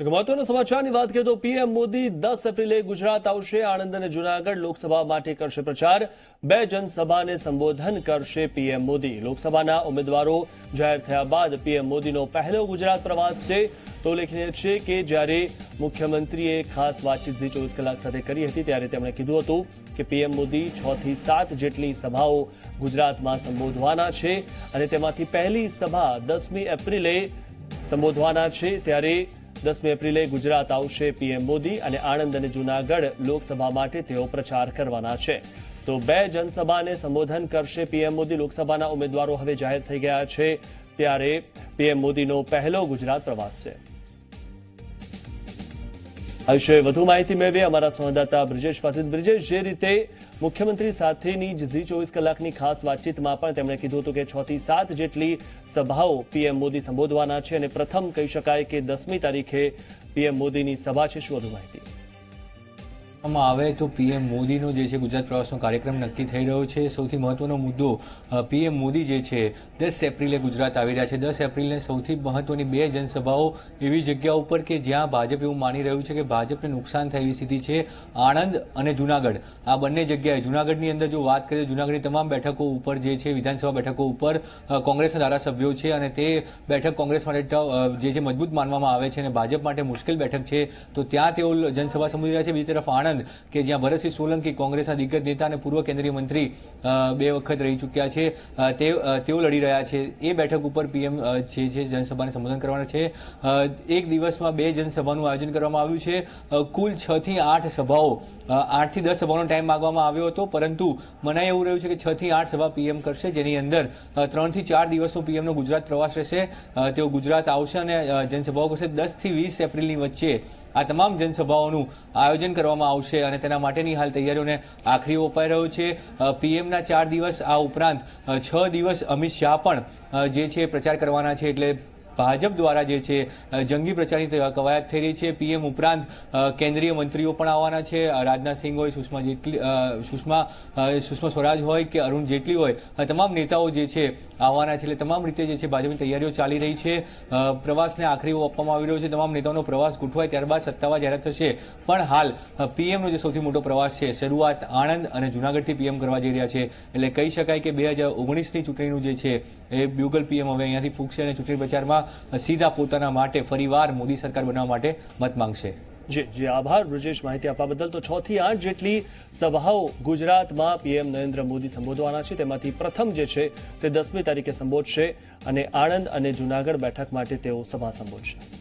મહત્વના સમાચારની વાત કરીએ તો પીએમ મોદી દસ એપ્રિલે ગુજરાત આવશે, આણંદ અને જુનાગઢ લોકસભા માટે કરશે પ્રચાર. બે જનસભાને સંબોધન કરશે પીએમ મોદી. લોકસભાના ઉમેદવારો જાહેર થયા બાદ પીએમ મોદીનો પહેલો ગુજરાત પ્રવાસ છે. તો ઉલ્લેખનીય છે કે જ્યારે મુખ્યમંત્રીએ ખાસ વાતચીત ઝી ચોવીસ કલાક સાથે કરી હતી, ત્યારે તેમણે કીધું હતું કે પીએમ મોદી છ થી સાત જેટલી સભાઓ ગુજરાતમાં સંબોધવાના છે અને તેમાંથી પહેલી સભા દસમી એપ્રિલે સંબોધવાના છે. ત્યારે દસમી એપ્રિલે ગુજરાત આવશે પીએમ મોદી અને આણંદ અને જુનાગઢ લોકસભા માટે તેઓ પ્રચાર કરવાના છે. તો બે જનસભાને સંબોધન કરશે પીએમ મોદી. લોકસભાના ઉમેદવારો હવે જાહેર થઈ ગયા છે ત્યારે પીએમ મોદીનો પહેલો ગુજરાત પ્રવાસ છે. આ વિશે વધુ માહિતી મેળવીએ અમારા સંવાદદાતા બ્રિજેશ પાસે બ્રિજેશ, જે રીતે મુખ્યમંત્રી સાથેની ઝી ચોવીસ કલાકની ખાસ વાતચીતમાં પણ તેમણે કીધું હતું કે છ થી સાત જેટલી સભાઓ પીએમ મોદી સંબોધવાના છે અને પ્રથમ કહી શકાય કે દસમી તારીખે પીએમ મોદીની સભા છે. શું વધુ માહિતી? કરવામાં આવે તો પીએમ મોદીનો જે છે ગુજરાત પ્રવાસનો કાર્યક્રમ નક્કી થઈ રહ્યો છે. સૌથી મહત્વનો મુદ્દો પીએમ મોદી જે છે, દસ એપ્રિલે ગુજરાત આવી રહ્યા છે. દસ એપ્રિલને સૌથી મહત્વની બે જનસભાઓ એવી જગ્યા ઉપર કે જ્યાં ભાજપ એવું માની રહ્યું છે કે ભાજપને નુકસાન થાય એવી સ્થિતિ છે આણંદ અને જુનાગઢ. આ બંને જગ્યાએ જુનાગઢની અંદર જો વાત કરીએ જુનાગઢની તમામ બેઠકો ઉપર જે છે, વિધાનસભા બેઠકો ઉપર કોંગ્રેસના ધારાસભ્યો છે અને તે બેઠક કોંગ્રેસ માટે જે છે મજબૂત માનવામાં આવે છે અને ભાજપ માટે મુશ્કેલ બેઠક છે. તો ત્યાં તેઓ જનસભા સંબોધી રહ્યા છે. બીજી તરફ આણંદ કે જ્યાં ભરતસિંહ સોલંકી કોંગ્રેસના દિગ્ગજ નેતા અને પૂર્વ કેન્દ્રીય મંત્રી બે વખત રહી ચૂક્યા છે. તેઓ લડી રહ્યા છે. એ બેઠક ઉપર પીએમ જે છે જનસભાને સંબોધન કરવાના છે. એક દિવસમાં બે જનસભાનું આયોજન કરવામાં આવ્યું છે. કુલ છ થી આઠ સભાઓ આઠથી દસ સભાનો ટાઈમ માંગવામાં આવ્યો હતો. પરંતુ મનાઈ એવું રહ્યું છે કે છ થી આઠ સભા પીએમ કરશે, જેની અંદર ત્રણથી ચાર દિવસનો પીએમનો ગુજરાત પ્રવાસ રહેશે. તેઓ ગુજરાત આવશે અને જનસભાઓ કરશે. દસથી વીસ એપ્રિલની વચ્ચે આ તમામ જનસભાઓનું આયોજન કરવામાં આવશે. અને તેના માટેની હાલ તૈયારીઓને આખરી ઓપાઈ રહ્યો છે. પીએમના ચાર દિવસ આ ઉપરાંત છ દિવસ અમિત શાહ પણ જે છે પ્રચાર કરવાના છે એટલે ભાજપ દ્વારા જે છે જંગી પ્રચારની કવાયત થઈ રહી છે. પીએમ ઉપરાંત કેન્દ્રીય મંત્રીઓ પણ આવવાના છે. રાજનાથસિંહ રાજનાથ સિંહ હોય, સુષ્મા જેટલી સુષ્મા સુષ્મા સ્વરાજ હોય કે અરુણ જેટલી હોય તમામ નેતાઓ જે છે, આવવાના છે. એટલે તમામ રીતે જે છે, ભાજપની તૈયારીઓ ચાલી રહી છે. પ્રવાસને આખરી આપવામાં આવી રહ્યો છે. તમામ નેતાઓનો પ્રવાસ ગોઠવાય ત્યારબાદ સત્તાવાર જાહેરાત થશે. પણ હાલ પીએમનો જે સૌથી મોટો પ્રવાસ છે, શરૂઆત આણંદ અને જુનાગઢથી પીએમ કરવા જઈ રહ્યા છે. એટલે કહી શકાય કે બે હજાર ઓગણીસની ચૂંટણીનું જે છે, એ બ્યુગલ પીએમ હવે અહીંયાથી ફૂંકશે અને ચૂંટણી પ્રચારમાં સીધા પોતાના માટે ફરીવાર મોદી સરકાર બનાવવા માટે મત માંગશે. જી જી, આભાર. બ્રજેશ, માહિતી આપવા બદલ તો છ થી આઠ જેટલી સભાઓ ગુજરાતમાં પીએમ નરેન્દ્ર મોદી સંબોધવાના છે. તેમાંથી પ્રથમ જે છે તે દસમી તારીખે સંબોધશે અને આણંદ અને જુનાગઢ બેઠક માટે તેઓ સભા સંબોધશે.